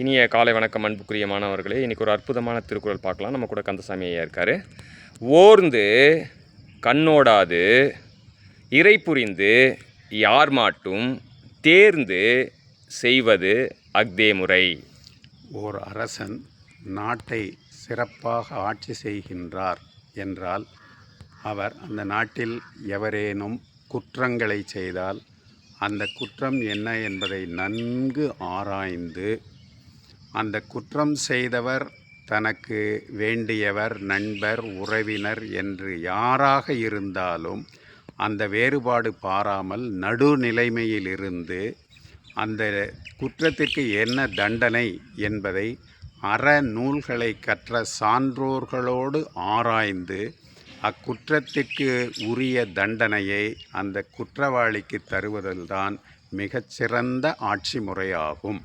இனிய காலை வணக்கம் அன்புக்குரிய மாணவர்களே. இன்றைக்கி ஒரு அற்புதமான திருக்குறள் பார்க்கலாம். நம்ம கூட கந்தசாமி ஐயா இருக்கார். ஓர்ந்து கண்ணோடாது இறை புரிந்து யார் மாட்டும் தேர்ந்து செய்வது அக்தே முறை. ஓர் அரசன் நாட்டை சிறப்பாக ஆட்சி செய்கின்றார் என்றால் அவர் அந்த நாட்டில் எவரேனும் குற்றங்களை செய்தால் அந்த குற்றம் என்ன என்பதை நன்கு ஆராய்ந்து அந்த குற்றம் செய்தவர் தனக்கு வேண்டியவர் நண்பர் உறவினர் என்று யாராக இருந்தாலும் அந்த வேறுபாடு பாராமல் நடுநிலைமையிலிருந்து அந்த குற்றத்திற்கு என்ன தண்டனை என்பதை அறநூல்களை கற்ற சான்றோர்களோடு ஆராய்ந்து அக்குற்றத்திற்கு உரிய தண்டனையை அந்த குற்றவாளிக்கு தருவதில்தான் மிகச்சிறந்த ஆட்சி முறையாகும்.